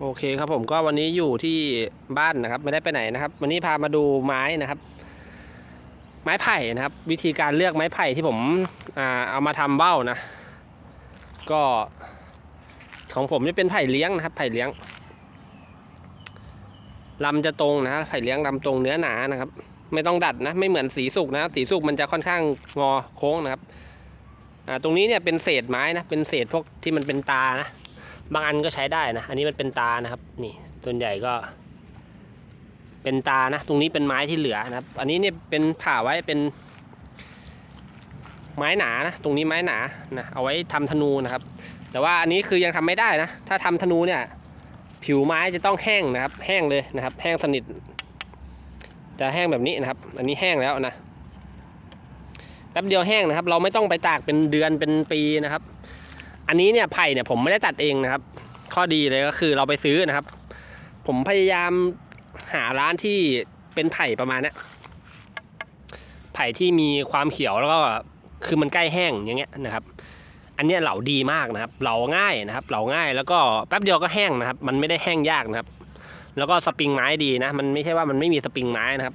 โอเคครับผมก็วันนี้อยู่ที่บ้านนะครับ ไม่ได้ไปไหนนะครับ วันนี้พามาดูไม้นะครับ ไม้ไผ่นะครับ วิธีการเลือกไม้ไผ่ที่ผมอ่าเอามาทำเบ้านะ ก็ของผมจะเป็นไผ่เลี้ยงนะครับ ไผ่เลี้ยงลำจะตรงนะไผ่เลี้ยงลำตรงเนื้อหนานะครับ ไม่ต้องดัดนะ ไม่เหมือนสีสุกนะ สีสุกมันจะค่อนข้างงอโค้งนะครับอ่าตรงนี้เนี่ยเป็นเศษไม้นะเป็นเศษพวกที่มันเป็นตานะ บางอันก็ใช้ได้นะ อันนี้มันเป็นตานะครับ นี่ส่วนใหญ่ก็ เป็นตานะ ตรงนี้เป็นไม้ที่เหลือนะครับ อันนี้เนี่ยเป็นผ่าไว้เป็น ไม้หนานะ ตรงนี้ไม้หนานะเอาไว้ทำธนูนะครับ แต่ว่าอันนี้คือยังทำไม่ได้นะ ถ้าทำธนูเนี่ย ผิวไม้จะต้องแห้งนะครับ แห้งเลยนะครับ แห้งสนิท จะแห้งแบบนี้นะครับ อันนี้แห้งแล้วนะแป๊บเดียวแห้งนะครับ เราไม่ต้องไปตากเป็นเดือนเป็นปีนะครับ อันนี้เนี่ยไผ่เนี่ยผมไม่ได้ตัดเองนะครับ ข้อดีเลยก็คือเราไปซื้อนะครับ ผมพยายามหาร้านที่เป็นไผ่ประมาณนี้ไผ่ที่มีความเขียวแล้วก็คือมันใกล้แห้งอย่างเงี้ยนะครับ อันนี้เหลาดีมากนะครับ เหลาง่ายนะครับ เหลาง่ายแล้วก็แป๊บเดียวก็แห้งนะครับ มันไม่ได้แห้งยากนะครับ แล้วก็สปริงไม้ดีนะ มันไม่ใช่ว่ามันไม่มีสปริงไม้นะครับ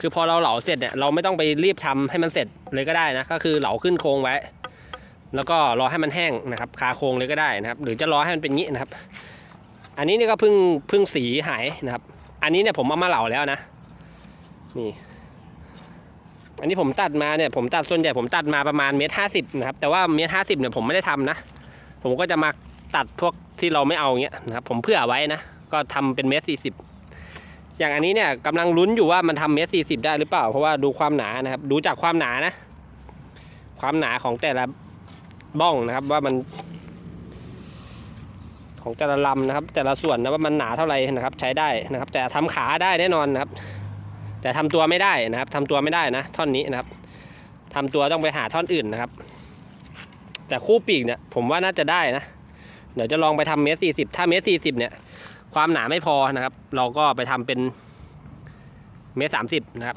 คือพอเราเหลาเสร็จเนี่ยเราไม่ต้องไปรีบทำให้มันเสร็จเลยก็ได้นะ ก็คือเหลาขึ้นโครงไว้ แล้วก็รอให้มันแห้งนะครับคาโครงเลยก็ได้นะครับ หรือจะรอให้มันเป็นงี้นะครับ อันนี้เนี่ยก็เพิ่งเพิ่งสีหายนะครับ อันนี้เนี่ยผมเอามาเหล่าแล้วนะนี่อันนี้ผมตัดมาเนี่ยผมตัดส่วนใหญ่ผมตัดมาประมาณเมตรห้าสิบนะครับ แต่ว่าเมตรห้าสิบเนี่ยผมไม่ได้ทำนะ ผมก็จะมาตัดพวกที่เราไม่เอาเงี้ยนะครับ ผมเผื่อไว้นะ ก็ทำเป็นเมตรสี่สิบอย่างอันนี้เนี่ยกำลังลุ้นอยู่ว่ามันทำเมตรสี่สิบได้หรือเปล่า เพราะว่าดูความหนานะครับ ดูจากความหนานะ ความหนาของแต่ละ บ้องนะครับว่ามัน ของแต่ละลำนะครับ แต่ละส่วนนะว่ามันหนาเท่าไหร่นะครับ ใช้ได้นะครับ แต่ทำขาได้แน่นอนนะครับ แต่ทำตัวไม่ได้นะครับทำตัวไม่ได้นะ ท่อนนี้นะครับทำตัวต้องไปหาท่อนอื่นนะครับ แต่คู่ปีกเนี่ย ผมว่าน่าจะได้นะเดี๋ยวจะลองไปทำเมตรสี่สิบถ้าเมตรสี่สิบเนี่ย ความหนาไม่พอนะครับ เราก็ไปทำเป็นเมตรสามสิบนะครับ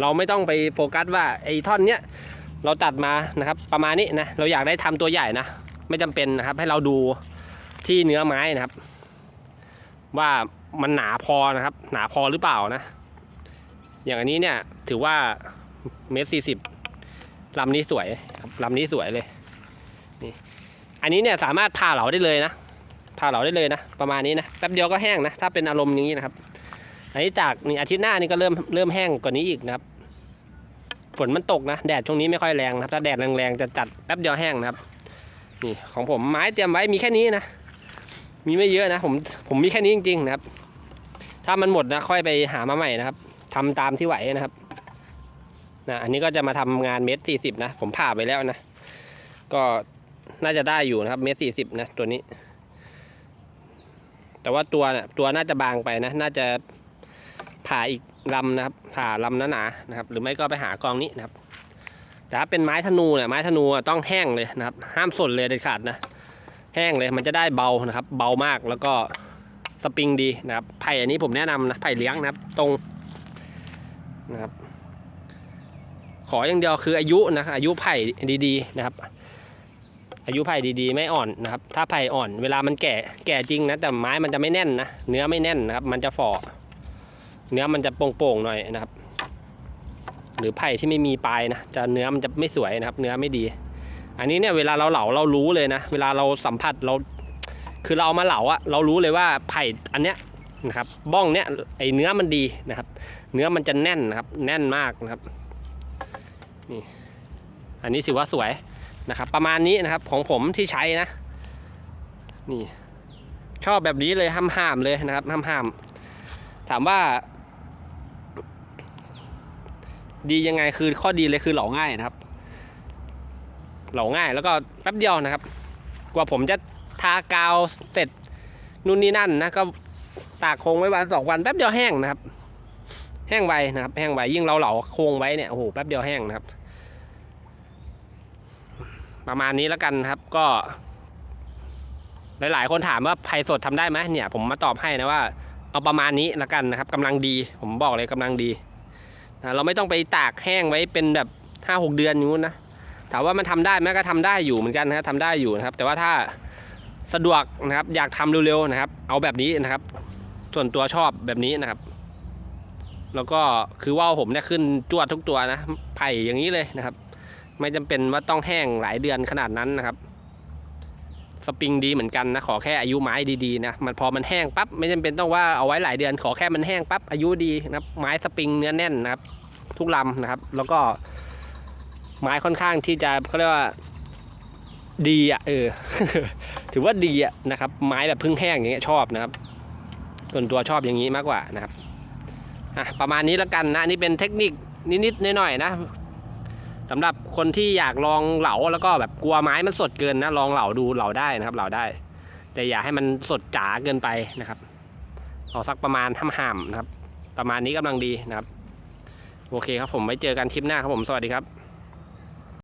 เราไม่ต้องไปโฟกัสว่าไอ้ท่อนเนี้ย เราตัดมานะครับ ประมาณนี้นะเราอยากได้ทำตัวใหญ่นะไม่จำเป็นนะครับ ให้เราดูที่เนื้อไม้นะครับ ว่ามันหนาพอนะครับ หนาพอหรือเปล่านะ อย่างอันนี้เนี่ยถือว่าเมตรสี่สิบลำนี้สวยครับลำนี้สวยเลยนี่อันนี้เนี่ยสามารถผ่าเหลาได้เลยนะผ่าเหลาได้เลยนะ ประมาณนี้นะแป๊บเดียวก็แห้งนะ ถ้าเป็นอารมณ์อย่างนี้นะครับ อันนี้จากนี่อาทิตย์หน้านี่ก็เริ่มเริ่มแห้งกว่านี้อีกนะครับ ฝนมันตกนะ แดดช่วงนี้ไม่ค่อยแรงนะครับ ถ้าแดดแรงๆจะจัดแป๊บเดียวแห้งนะครับ นี่ของผมไม้เตรียมไว้มีแค่นี้นะ มีไม่เยอะนะผมผมมีแค่นี้จริงๆนะครับ ถ้ามันหมดนะค่อยไปหามาใหม่นะครับทำตามที่ไหวนะครับนะอันนี้ก็จะมาทำงานเมตรสี่สิบนะ ผมผ่าไปแล้วนะ ก็น่าจะได้อยู่นะครับเมตรสี่สิบนะตัวนี้ แต่ว่าตัวเนี่ยตัวน่าจะบางไปนะ น่าจะ ผ่าอีกลำนะครับ ผ่าลำหนาๆนะครับ หรือไม่ก็ไปหากองนี้นะครับ แต่ถ้าเป็นไม้ธนูเนี่ยไม้ธนูต้องแห้งเลยนะครับ ห้ามสดเลยเด็ดขาดนะ แห้งเลยมันจะได้เบานะครับ เบามากแล้วก็สปริงดีนะครับ ไผ่อันนี้ผมแนะนำนะ ไผ่เลี้ยงนะครับ ตรงนะครับ ขออย่างเดียวคืออายุนะ อายุไผ่ดีๆนะครับ อายุไผ่ดีๆ ไม่อ่อนนะครับ ถ้าไผ่อ่อน เวลามันแก่ แก่จริงนะ แต่ไม้มันจะไม่แน่นนะ เนื้อไม่แน่นนะครับ มันจะฝ่อ เนื้อมันจะโป่งๆหน่อยนะครับ หรือไผ่ที่ไม่มีปลายนะจะเนื้อมันจะไม่สวยนะครับ เนื้อไม่ดี อันนี้เนี่ยเวลาเราเหลาเรารู้เลยนะ เวลาเราสัมผัสเรา คือเราเอามาเหลาอะเรารู้เลยว่าไผ่อันเนี้ยนะครับบ้องเนี้ยไอเนื้อมันดีนะครับ เนื้อมันจะแน่นนะครับ แน่นมากนะครับนี่อันนี้ถือว่าสวยนะครับ ประมาณนี้นะครับของผมที่ใช้นะ นี่ ชอบแบบนี้เลยห้ามห้ามเลยนะครับห้ามห้ามถามว่า ดียังไงคือข้อดีเลยคือเหลาง่ายนะครับ เหลาง่ายแล้วก็แป๊บเดียวนะครับ กว่าผมจะทากาวเสร็จนู่นนี่นั่นนะก็ตากโครงไว้วันสองวันแป๊บเดียวแห้งนะครับ แห้งไวนะครับ แห้งไวยิ่งเราเหลาโครงไว้เนี่ยโอ้โหแป๊บเดียวแห้งนะครับ ประมาณนี้แล้วกันครับ ก็ หลาย ๆ คนถามว่าไผ่สดทำได้ไหมเนี่ย ผมมาตอบให้นะว่า เอาประมาณนี้แล้วกันนะครับกำลังดี ผมบอกเลยกำลังดี นะเราไม่ต้องไปตากแห้งไว้เป็นแบบห้าหกเดือนอย่างนู้นนะถามว่ามันทำได้ไหมก็ทำได้อยู่เหมือนกันนะครับทำได้อยู่นะครับ แต่ว่าถ้าสะดวกนะครับ อยากทำเร็วๆนะครับ เอาแบบนี้นะครับ ส่วนตัวชอบแบบนี้นะครับ แล้วก็คือว่าวผมเนี่ยขึ้นจวดทุกตัวนะไผ่อย่างนี้เลยนะครับ ไม่จำเป็นว่าต้องแห้งหลายเดือนขนาดนั้นนะครับ สปริงดีเหมือนกันนะขอแค่อายุไม้ดีๆนะมันพอมันแห้งปั๊บไม่จำเป็นต้องว่าเอาไว้หลายเดือน ขอแค่มันแห้งปั๊บอายุดีนะไม้สปริงเนื้อแน่นนะครับ ทุกลำนะครับ แล้วก็ไม้ค่อนข้างที่จะเขาเรียกว่าดีอะเออ ถือว่าดีอะนะครับ ไม้แบบพึ่งแห้งอย่างเงี้ยชอบนะครับ ส่วนตัวชอบอย่างนี้มากกว่านะครับอะประมาณนี้แล้วกันนะนนี่เป็นเทคนิคนิดๆหน่อยๆนะ สำหรับคนที่อยากลองเหลาแล้วก็แบบกลัวไม้มันสดเกินนะลองเหลาดูเหลาได้นะครับเหลาได้ แต่อย่าให้มันสดจ๋าเกินไปนะครับเอาสักประมาณห้ามๆนะครับ ประมาณนี้กำลังดีนะครับ โอเคครับผมไว้เจอกันคลิปหน้าครับผมสวัสดีครับ